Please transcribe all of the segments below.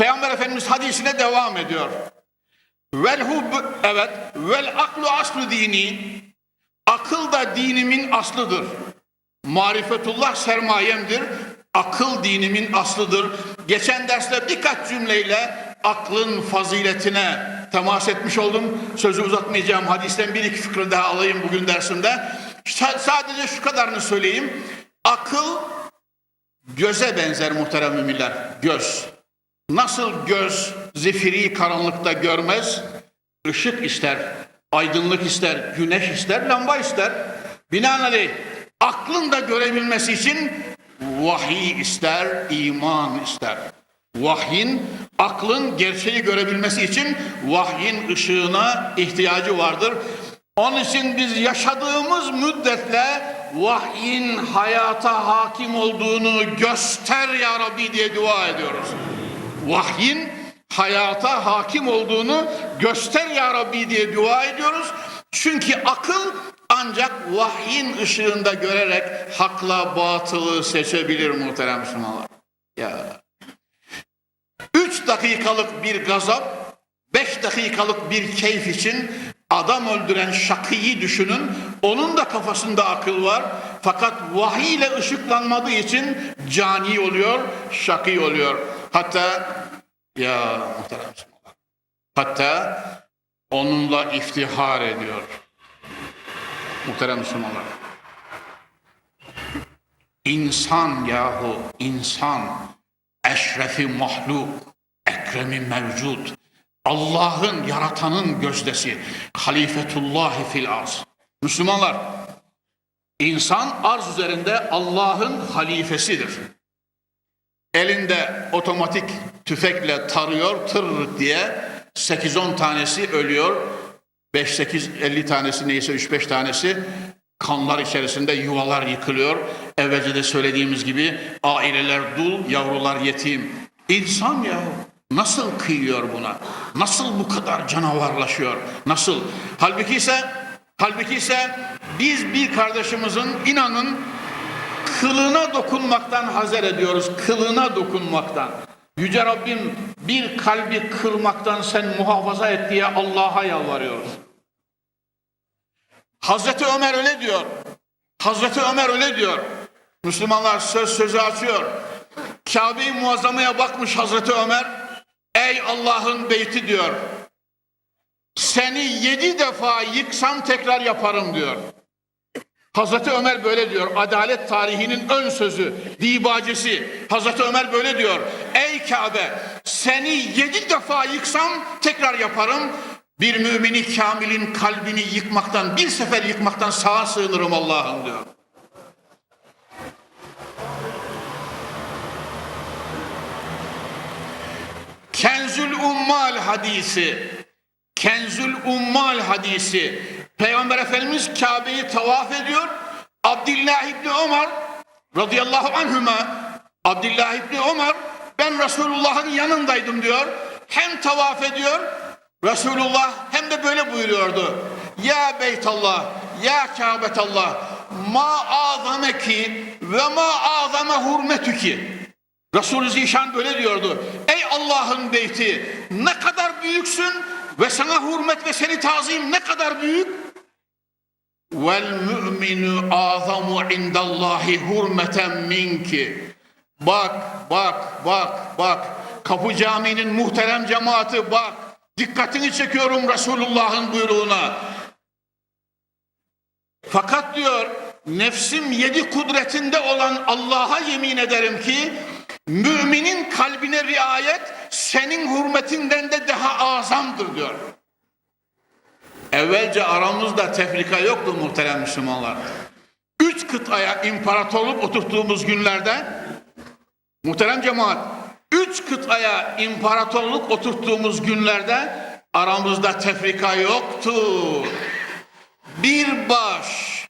Peygamber Efendimiz hadisine devam ediyor. Vel hub evet vel aklu aslu dini akıl da dinimin aslıdır. Marifetullah sermayemdir. Akıl dinimin aslıdır. Geçen derste birkaç cümleyle aklın faziletine temas etmiş oldum. Sözü uzatmayacağım. Hadisten bir iki fikri daha alayım bugün dersimde. Sa- sadece şu kadarını söyleyeyim. Akıl göze benzer muhterem müminler. Göz. Nasıl göz zifiri karanlıkta görmez, ışık ister, aydınlık ister, güneş ister, lamba ister. Binaenaleyh aklın da görebilmesi için vahiy ister, iman ister. Vahyin, aklın gerçeği görebilmesi için vahyin ışığına ihtiyacı vardır. Onun için biz yaşadığımız müddetle vahyin hayata hakim olduğunu göster ya Rabbi diye dua ediyoruz vahyin hayata hakim olduğunu göster ya Rabbi diye dua ediyoruz. Çünkü akıl ancak vahyin ışığında görerek hakla batılı seçebilir muhterem Müslümanlar. Ya. Üç dakikalık bir gazap, beş dakikalık bir keyif için adam öldüren şakıyı düşünün. Onun da kafasında akıl var. Fakat vahiy ile ışıklanmadığı için cani oluyor, şakî oluyor. Hatta ya muhterem Müslümanlar. Hatta onunla iftihar ediyor. Muhterem Müslümanlar. İnsan yahu insan eşrefi mahluk ekremi mevcud Allah'ın yaratanın gözdesi halifetullahi fil arz Müslümanlar insan arz üzerinde Allah'ın halifesidir elinde otomatik tüfekle tarıyor tır diye 8-10 tanesi ölüyor. 5-8-50 tanesi neyse 3-5 tanesi kanlar içerisinde yuvalar yıkılıyor. Evvelce de söylediğimiz gibi aileler dul yavrular yetim. İnsan ya nasıl kıyıyor buna? Nasıl bu kadar canavarlaşıyor? Nasıl? Halbuki ise halbuki ise biz bir kardeşimizin inanın kılına dokunmaktan hazer ediyoruz. Kılına dokunmaktan. Yüce Rabbim bir kalbi kırmaktan sen muhafaza et diye Allah'a yalvarıyoruz. Hazreti Ömer öyle diyor. Hazreti Ömer öyle diyor. Müslümanlar söz sözü açıyor. Kabe-i Muazzama'ya bakmış Hazreti Ömer. Ey Allah'ın beyti diyor. Seni yedi defa yıksam tekrar yaparım diyor. Hazreti Ömer böyle diyor. Adalet tarihinin ön sözü, dibacesi. Hazreti Ömer böyle diyor. Ey Kabe seni yedi defa yıksam tekrar yaparım. Bir mümini kamilin kalbini yıkmaktan, bir sefer yıkmaktan sağa sığınırım Allah'ım diyor. Kenzül Ummal hadisi. Kenzül Ummal hadisi. Peygamber Efendimiz Kabe'yi tavaf ediyor. Abdullah İbni Ömer radıyallahu anhüma Abdullah İbni Ömer ben Resulullah'ın yanındaydım diyor. Hem tavaf ediyor Resulullah hem de böyle buyuruyordu. Ya Beytallah, ya Kabetallah, ma azameki ve ma azame hurmetüki. Resulü Zişan böyle diyordu. Ey Allah'ın beyti ne kadar büyüksün ve sana hürmet ve seni tazim ne kadar büyük. Vel mü'minu azamu indallahi hurmeten minki. Bak, bak, bak, bak. Kapı Camii'nin muhterem cemaati bak. Dikkatini çekiyorum Resulullah'ın buyruğuna. Fakat diyor nefsim yedi kudretinde olan Allah'a yemin ederim ki müminin kalbine riayet senin hürmetinden de daha azamdır diyor. Evvelce aramızda tefrika yoktu muhterem Müslümanlar. Üç kıtaya imparatorluk oturttuğumuz günlerde muhterem cemaat üç kıtaya imparatorluk oturttuğumuz günlerde aramızda tefrika yoktu. Bir baş,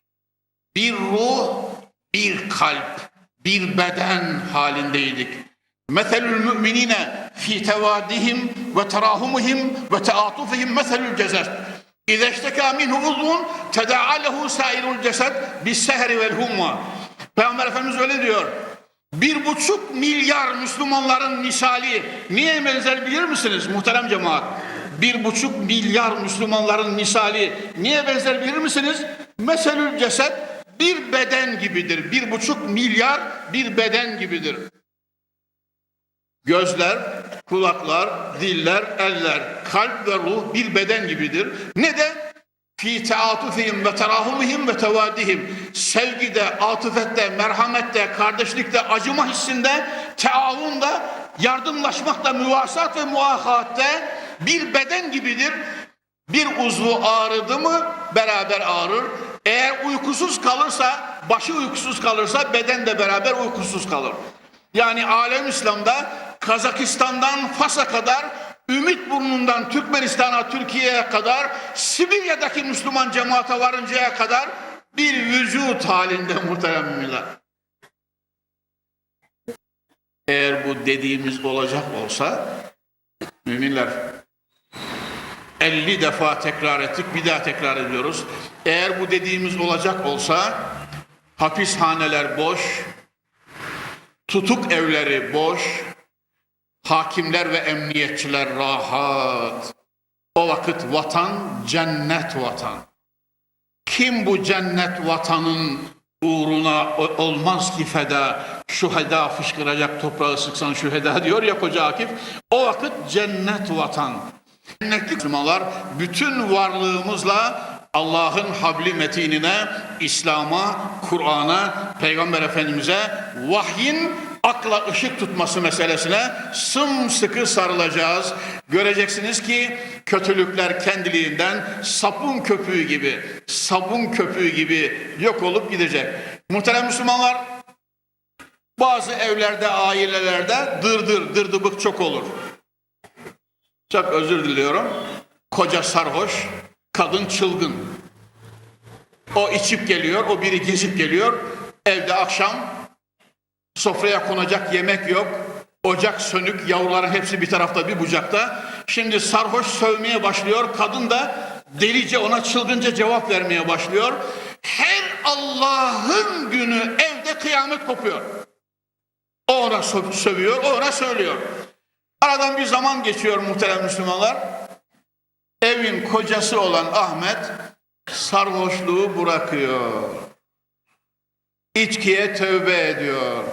bir ruh, bir kalp, bir beden halindeydik. Meselül müminine fi tevadihim ve terahumihim ve teatufihim meselül cesed. İza işteka minhu uzvun teda'a lehu sairul cesed bis sehri. Peygamber Efendimiz öyle diyor. Bir buçuk milyar Müslümanların misali niye benzer bilir misiniz muhterem cemaat? Bir buçuk milyar Müslümanların misali niye benzer bilir misiniz? Meselül ceset bir beden gibidir. Bir buçuk milyar bir beden gibidir. Gözler, kulaklar, diller, eller, kalp ve ruh bir beden gibidir. Neden? Fi teatufihim ve terahumihim ve tevadihim. Sevgide, atıfette, merhamette, kardeşlikte, acıma hissinde, teavunda, yardımlaşmakta, müvasat ve muakatte bir beden gibidir. Bir uzvu ağrıdı mı beraber ağrır. Eğer uykusuz kalırsa, başı uykusuz kalırsa beden de beraber uykusuz kalır. Yani alem İslam'da Kazakistan'dan Fas'a kadar, Ümit Burnu'ndan Türkmenistan'a, Türkiye'ye kadar, Sibirya'daki Müslüman cemaate varıncaya kadar bir vücut halinde muhterem müminler. Eğer bu dediğimiz olacak olsa, müminler 50 defa tekrar ettik, bir daha tekrar ediyoruz. Eğer bu dediğimiz olacak olsa, hapishaneler boş, tutuk evleri boş, hakimler ve emniyetçiler rahat. O vakit vatan cennet vatan. Kim bu cennet vatanın uğruna olmaz ki feda, şüheda fışkıracak toprağı sıksan şüheda diyor ya koca Akif. O vakit cennet vatan. Cennetlik Müslümanlar bütün varlığımızla Allah'ın habli metinine, İslam'a, Kur'an'a, Peygamber Efendimiz'e vahyin akla ışık tutması meselesine sımsıkı sarılacağız. Göreceksiniz ki kötülükler kendiliğinden sapun köpüğü gibi, sabun köpüğü gibi yok olup gidecek. Muhterem Müslümanlar, bazı evlerde, ailelerde dırdır, dırdıbık çok olur. Çok özür diliyorum. Koca sarhoş, kadın çılgın. O içip geliyor, o biri gezip geliyor. Evde akşam sofraya konacak yemek yok. Ocak sönük, yavruların hepsi bir tarafta bir bucakta. Şimdi sarhoş sövmeye başlıyor. Kadın da delice ona çılgınca cevap vermeye başlıyor. Her Allah'ın günü evde kıyamet kopuyor. O ona sö- sövüyor, o ona söylüyor. Aradan bir zaman geçiyor muhterem Müslümanlar. Evin kocası olan Ahmet sarhoşluğu bırakıyor. İçkiye tövbe ediyor.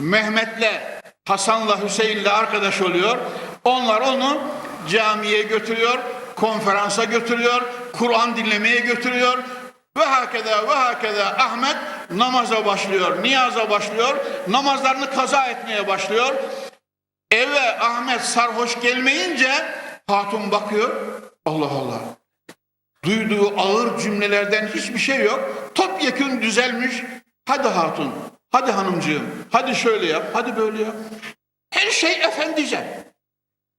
Mehmet'le, Hasan'la, Hüseyin'le arkadaş oluyor. Onlar onu camiye götürüyor, konferansa götürüyor, Kur'an dinlemeye götürüyor. Ve hakeda ve hakeda Ahmet namaza başlıyor, niyaza başlıyor, namazlarını kaza etmeye başlıyor. Eve Ahmet sarhoş gelmeyince hatun bakıyor. Allah Allah. Duyduğu ağır cümlelerden hiçbir şey yok. Topyekun düzelmiş. Hadi hatun, hadi hanımcığım, hadi şöyle yap, hadi böyle yap. Her şey efendice.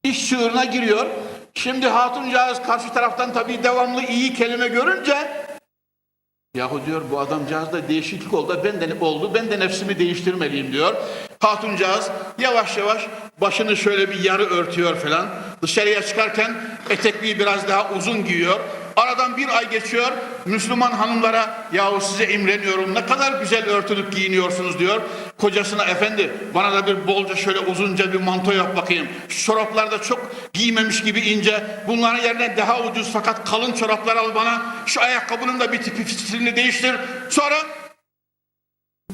İş çığırına giriyor. Şimdi hatuncağız karşı taraftan tabii devamlı iyi kelime görünce Yahu diyor bu adamcağızda değişiklik oldu. Ben de oldu. Ben de nefsimi değiştirmeliyim diyor. Hatuncağız yavaş yavaş başını şöyle bir yarı örtüyor falan. Dışarıya çıkarken etekliği biraz daha uzun giyiyor. Aradan bir ay geçiyor. Müslüman hanımlara yahu size imreniyorum. Ne kadar güzel örtülüp giyiniyorsunuz diyor. Kocasına efendi bana da bir bolca şöyle uzunca bir manto yap bakayım. Çoraplar da çok giymemiş gibi ince. Bunların yerine daha ucuz fakat kalın çoraplar al bana. Şu ayakkabının da bir tipi fitilini değiştir. Sonra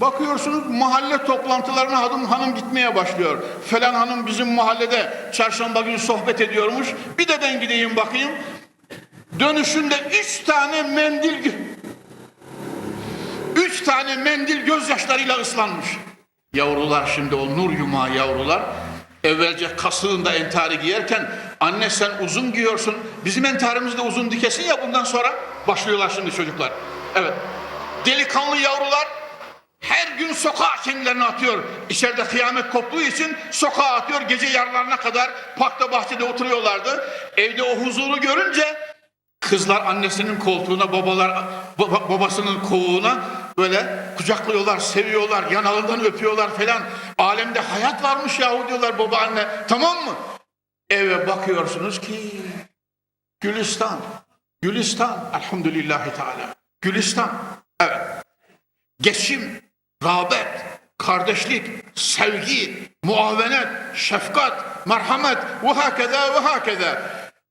Bakıyorsunuz mahalle toplantılarına hanım hanım gitmeye başlıyor. Falan hanım bizim mahallede çarşamba günü sohbet ediyormuş. Bir de ben gideyim bakayım. Dönüşünde üç tane mendil üç tane mendil gözyaşlarıyla ıslanmış. Yavrular şimdi o nur yumağı yavrular evvelce kasığında entari giyerken anne sen uzun giyiyorsun bizim entarimiz de uzun dikesin ya bundan sonra başlıyorlar şimdi çocuklar. Evet delikanlı yavrular her gün sokağa kendilerini atıyor. İçeride kıyamet koptuğu için sokağa atıyor. Gece yarılarına kadar parkta bahçede oturuyorlardı. Evde o huzuru görünce kızlar annesinin koltuğuna, babalar baba- babasının kovuğuna böyle kucaklıyorlar, seviyorlar, yanağından öpüyorlar falan. Alemde hayat varmış yahu diyorlar baba anne. Tamam mı? Eve bakıyorsunuz ki Gülistan. Gülistan. Elhamdülillahi Teala. Gülistan. Evet. Geçim, rağbet, kardeşlik, sevgi, muavenet, şefkat, merhamet ve hakeza ve hakeza.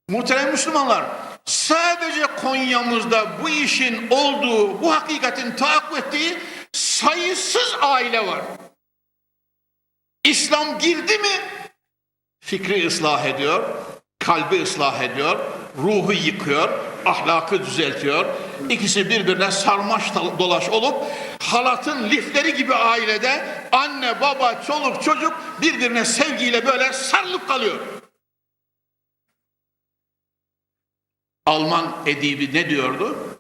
Muhterem Müslümanlar, sadece Konya'mızda bu işin olduğu, bu hakikatin tahakkuk ettiği sayısız aile var. İslam girdi mi fikri ıslah ediyor, kalbi ıslah ediyor, ruhu yıkıyor, ahlakı düzeltiyor. İkisi birbirine sarmaş dolaş olup halatın lifleri gibi ailede anne, baba, çoluk, çocuk birbirine sevgiyle böyle sarılıp kalıyor. Alman edibi ne diyordu?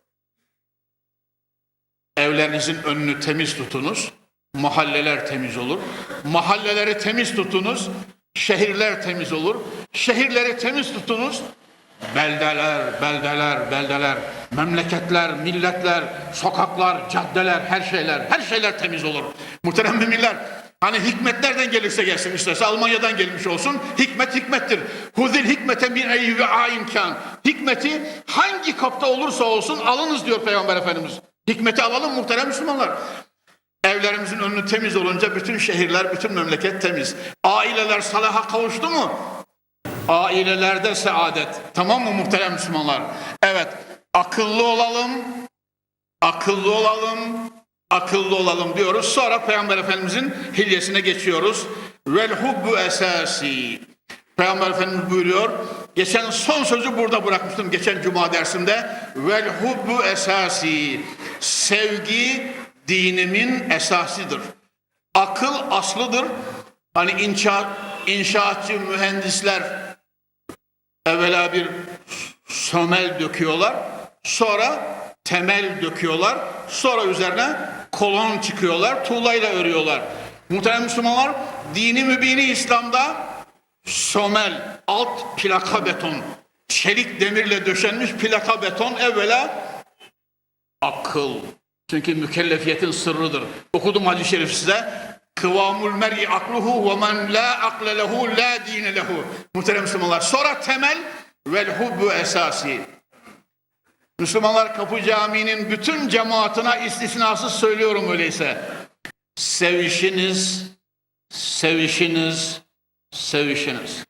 Evlerinizin önünü temiz tutunuz, mahalleler temiz olur. Mahalleleri temiz tutunuz, şehirler temiz olur. Şehirleri temiz tutunuz, beldeler, beldeler, beldeler, memleketler, milletler, sokaklar, caddeler, her şeyler, her şeyler temiz olur. Muhterem müminler, hani hikmet nereden gelirse gelsin isterse Almanya'dan gelmiş olsun, hikmet hikmettir. Huzil hikmete min eyyüve imkan. Hikmeti hangi kapta olursa olsun alınız diyor Peygamber Efendimiz. Hikmeti alalım muhterem Müslümanlar. Evlerimizin önü temiz olunca bütün şehirler, bütün memleket temiz. Aileler salaha kavuştu mu? Ailelerde saadet. Tamam mı muhterem Müslümanlar? Evet, akıllı olalım, akıllı olalım, akıllı olalım diyoruz. Sonra Peygamber Efendimizin hilyesine geçiyoruz. Vel hubbu esasi. Peygamber Efendimiz buyuruyor. Geçen son sözü burada bırakmıştım geçen cuma dersinde. Vel hubbu esasi. Sevgi dinimin esasıdır. Akıl aslıdır. Hani inşaat, inşaatçı mühendisler evvela bir sömel döküyorlar. Sonra temel döküyorlar. Sonra üzerine kolon çıkıyorlar. Tuğlayla örüyorlar. Muhterem Müslümanlar dini mübini İslam'da sömel, alt plaka beton, çelik demirle döşenmiş plaka beton evvela akıl. Çünkü mükellefiyetin sırrıdır. Okudum hadis-i şerif size. Kıvamul mer'i akluhu ve men la akle lehu la dine lehu. Muhterem Müslümanlar. Sonra temel vel hubbu esasi. Müslümanlar Kapı Camii'nin bütün cemaatine istisnasız söylüyorum öyleyse. Sevişiniz, sevişiniz, sevişiniz.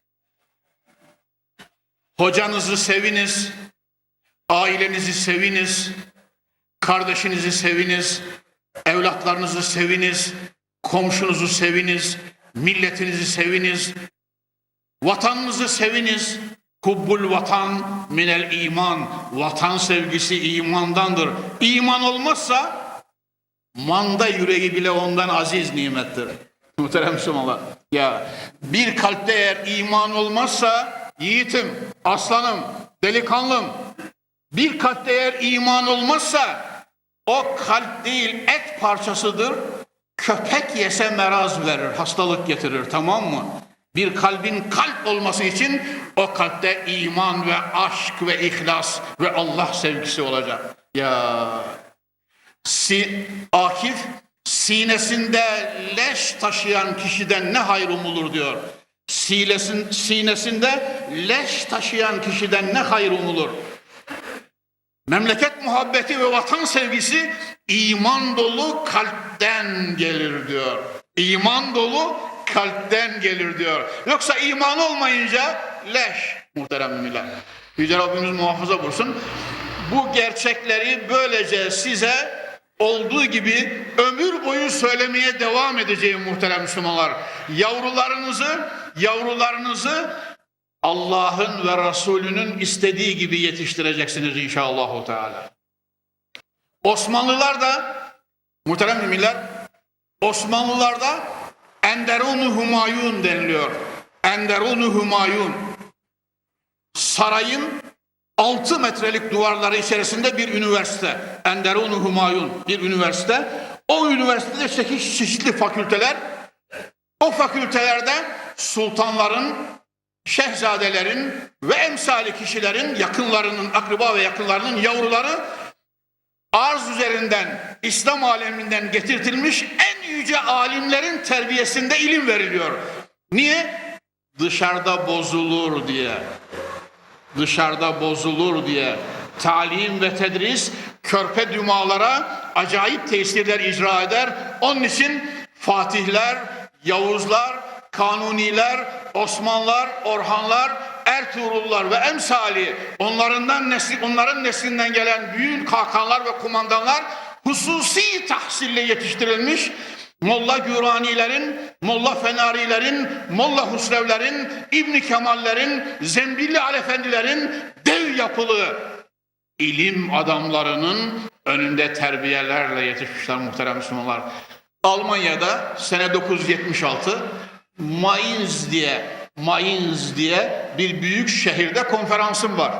Hocanızı seviniz, ailenizi seviniz, kardeşinizi seviniz, evlatlarınızı seviniz, komşunuzu seviniz, milletinizi seviniz, vatanınızı seviniz. Hubbul vatan minel iman. Vatan sevgisi imandandır. İman olmazsa manda yüreği bile ondan aziz nimettir. Muhterem Müslümanlar. Ya bir kalpte eğer iman olmazsa yiğitim, aslanım, delikanlım bir kalpte eğer iman olmazsa o kalp değil et parçasıdır. Köpek yese meraz verir, hastalık getirir tamam mı? Bir kalbin kalp olması için o kalpte iman ve aşk ve ihlas ve Allah sevgisi olacak. Ya si, Akif sinesinde leş taşıyan kişiden ne hayır umulur diyor. Sinesin, sinesinde leş taşıyan kişiden ne hayır umulur. Memleket muhabbeti ve vatan sevgisi iman dolu kalpten gelir diyor. İman dolu kalpten gelir diyor. Yoksa iman olmayınca leş muhterem müminler. Yüce Rabbimiz muhafaza bulsun. Bu gerçekleri böylece size olduğu gibi ömür boyu söylemeye devam edeceğim muhterem Müslümanlar. Yavrularınızı, yavrularınızı Allah'ın ve Resulünün istediği gibi yetiştireceksiniz inşallah. Teala. Osmanlılar da muhterem müminler Osmanlılarda Enderunu Humayun deniliyor. Enderunu Humayun. Sarayın 6 metrelik duvarları içerisinde bir üniversite. Enderunu Humayun bir üniversite. O üniversitede çeşitli, çeşitli fakülteler. O fakültelerde sultanların, şehzadelerin ve emsali kişilerin yakınlarının, akraba ve yakınlarının yavruları arz üzerinden, İslam aleminden getirtilmiş en yüce alimlerin terbiyesinde ilim veriliyor. Niye? Dışarıda bozulur diye. Dışarıda bozulur diye. Talim ve tedris körpe dümalara acayip tesirler icra eder. Onun için Fatihler, Yavuzlar, Kanuniler, Osmanlılar, Orhanlar, Ertuğrullar ve emsali onlarından nesli, onların neslinden gelen büyük hakanlar ve kumandanlar hususi tahsille yetiştirilmiş Molla Güranilerin, Molla Fenarilerin, Molla Husrevlerin, İbni Kemallerin, Zembilli Alefendilerin dev yapılı ilim adamlarının önünde terbiyelerle yetişmişler muhterem Müslümanlar. Almanya'da sene 976 Mainz diye Mainz diye bir büyük şehirde konferansım var.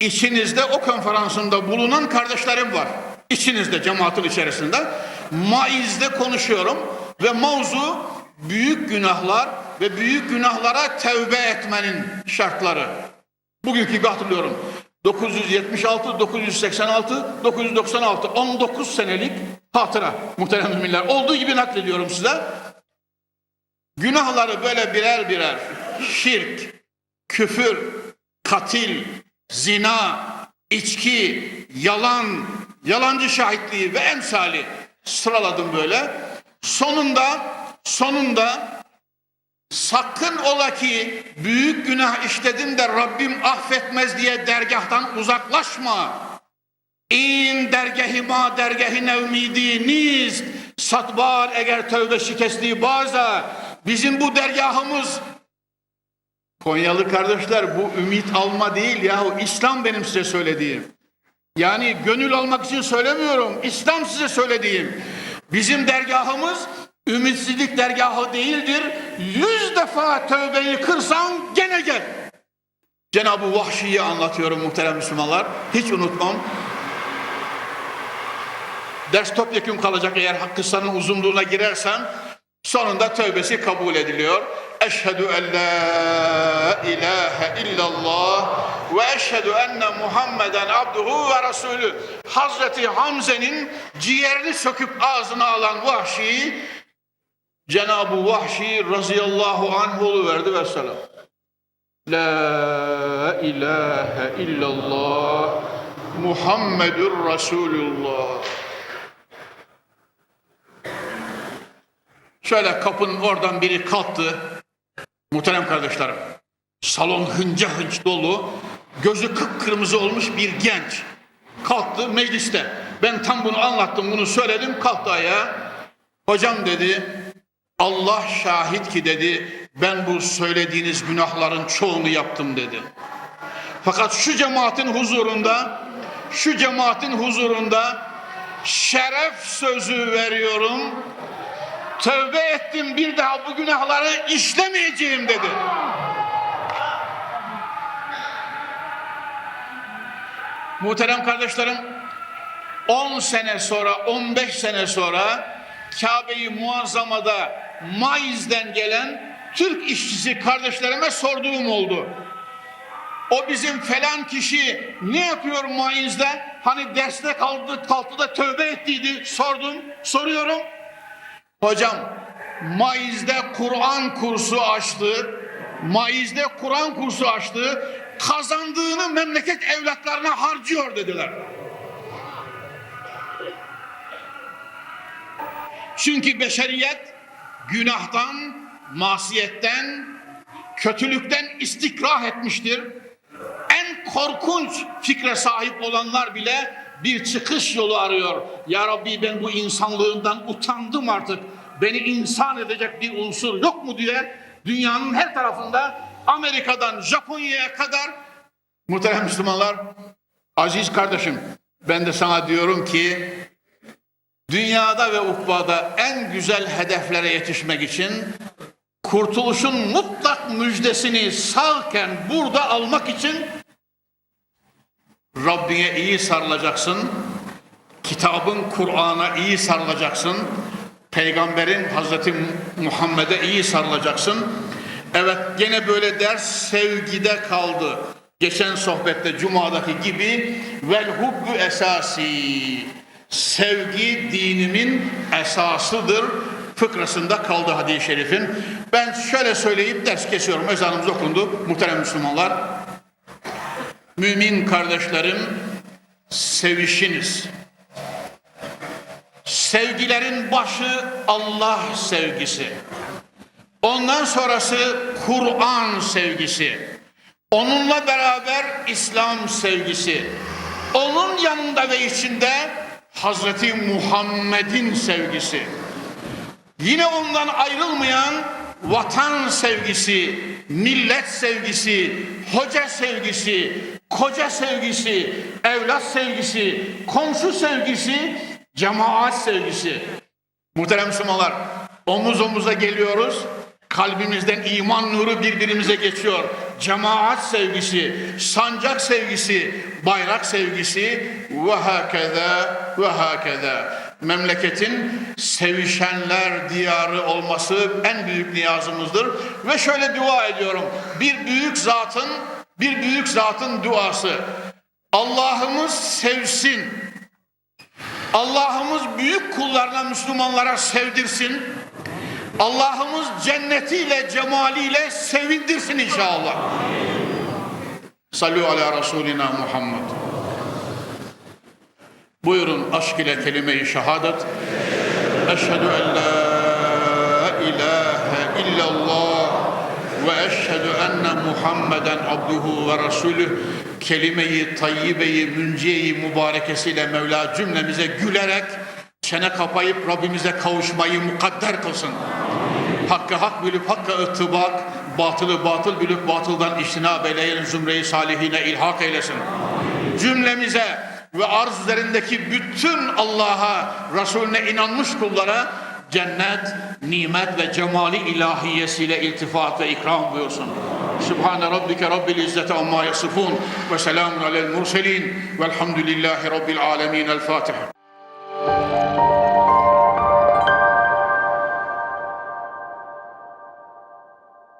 İçinizde o konferansında bulunan kardeşlerim var. İçinizde cemaatin içerisinde. Maiz'de konuşuyorum ve mavzu büyük günahlar ve büyük günahlara tevbe etmenin şartları. Bugünkü hatırlıyorum. 976, 986, 996, 19 senelik hatıra muhterem müminler. Olduğu gibi naklediyorum size. Günahları böyle birer birer şirk, küfür, katil, zina, içki, yalan, yalancı şahitliği ve emsali sıraladım böyle. Sonunda sonunda sakın ola ki büyük günah işledim de Rabbim affetmez diye dergahtan uzaklaşma. İn dergahima dergahi nevmidi niz satbar eğer tövbe şikesti baza bizim bu dergahımız Konyalı kardeşler bu ümit alma değil yahu İslam benim size söylediğim. Yani gönül almak için söylemiyorum. İslam size söylediğim. Bizim dergahımız ümitsizlik dergahı değildir. Yüz defa tövbeyi kırsan gene gel. Cenab-ı Vahşi'yi anlatıyorum muhterem Müslümanlar. Hiç unutmam. Ders topyekun kalacak eğer kıssanın uzunluğuna girersen sonunda tövbesi kabul ediliyor. Eşhedü en la ilahe illallah ve eşhedü enne Muhammeden abduhu ve resulü. Hazreti Hamze'nin ciğerini söküp ağzına alan Vahşi Cenab-ı Vahşi razıyallahu anh verdi ve selam. La ilahe illallah Muhammedur Resulullah. Şöyle kapının oradan biri kalktı. Muhterem kardeşlerim. Salon hınca hınç dolu. Gözü kıpkırmızı olmuş bir genç. Kalktı mecliste. Ben tam bunu anlattım, bunu söyledim. Kalktı ayağa. Hocam dedi, Allah şahit ki dedi, ben bu söylediğiniz günahların çoğunu yaptım dedi. Fakat şu cemaatin huzurunda, şu cemaatin huzurunda şeref sözü veriyorum. Tövbe ettim bir daha bu günahları işlemeyeceğim dedi. Muhterem kardeşlerim 10 sene sonra 15 sene sonra Kabe-i Muazzama'da Maiz'den gelen Türk işçisi kardeşlerime sorduğum oldu. O bizim falan kişi ne yapıyor Maiz'de? Hani derste kaldı, kalktı da tövbe ettiydi. Sordum, soruyorum. Hocam Maiz'de Kur'an kursu açtı. Maiz'de Kur'an kursu açtı. Kazandığını memleket evlatlarına harcıyor dediler. Çünkü beşeriyet günahtan, masiyetten, kötülükten istikrah etmiştir. En korkunç fikre sahip olanlar bile bir çıkış yolu arıyor. Ya Rabbi ben bu insanlığından utandım artık. Beni insan edecek bir unsur yok mu diye dünyanın her tarafında Amerika'dan Japonya'ya kadar muhterem Müslümanlar aziz kardeşim ben de sana diyorum ki dünyada ve ukbada en güzel hedeflere yetişmek için kurtuluşun mutlak müjdesini sağken burada almak için Rabbine iyi sarılacaksın. Kitabın Kur'an'a iyi sarılacaksın. Peygamberin Hazreti Muhammed'e iyi sarılacaksın. Evet gene böyle ders sevgide kaldı. Geçen sohbette Cuma'daki gibi vel hubbu esasi. Sevgi dinimin esasıdır fıkrasında kaldı hadis-i şerifin. Ben şöyle söyleyip ders kesiyorum. Ezanımız okundu. Muhterem Müslümanlar. Mümin kardeşlerim sevişiniz. sevgilerin başı Allah sevgisi. Ondan sonrası Kur'an sevgisi. Onunla beraber İslam sevgisi. Onun yanında ve içinde Hazreti Muhammed'in sevgisi. Yine ondan ayrılmayan vatan sevgisi, millet sevgisi, hoca sevgisi, koca sevgisi, evlat sevgisi, komşu sevgisi, cemaat sevgisi. Muhterem Müslümanlar, omuz omuza geliyoruz. Kalbimizden iman nuru birbirimize geçiyor. Cemaat sevgisi, sancak sevgisi, bayrak sevgisi ve hakeza ve hakeza. Memleketin sevişenler diyarı olması en büyük niyazımızdır. Ve şöyle dua ediyorum. Bir büyük zatın, bir büyük zatın duası. Allah'ımız sevsin. Allah'ımız büyük kullarına, Müslümanlara sevdirsin. Allah'ımız cennetiyle, cemaliyle sevindirsin inşallah. Sallu ala Resulina Muhammed. Buyurun aşk ile kelime-i şehadet. Eşhedü en la ilahe illallah ve eşhedü enne Muhammeden abduhu ve resulüh kelime-i tayyibeyi, münciyeyi mübarekesiyle Mevla cümlemize gülerek çene kapayıp Rabbimize kavuşmayı mukadder kılsın. Hakkı hak bilip hakka ıttibak, batılı batıl bilip batıldan iştinab eyleyen zümre-i salihine ilhak eylesin. Cümlemize ve arz üzerindeki bütün Allah'a, Resulüne inanmış kullara cennet, nimet ve cemali ilahiyesiyle iltifat ve ikram buyursun. Sübhane Rabbike Rabbil İzzete amma yasifun ve selamun alel murselin velhamdülillahi Rabbil alemin. El Fatiha.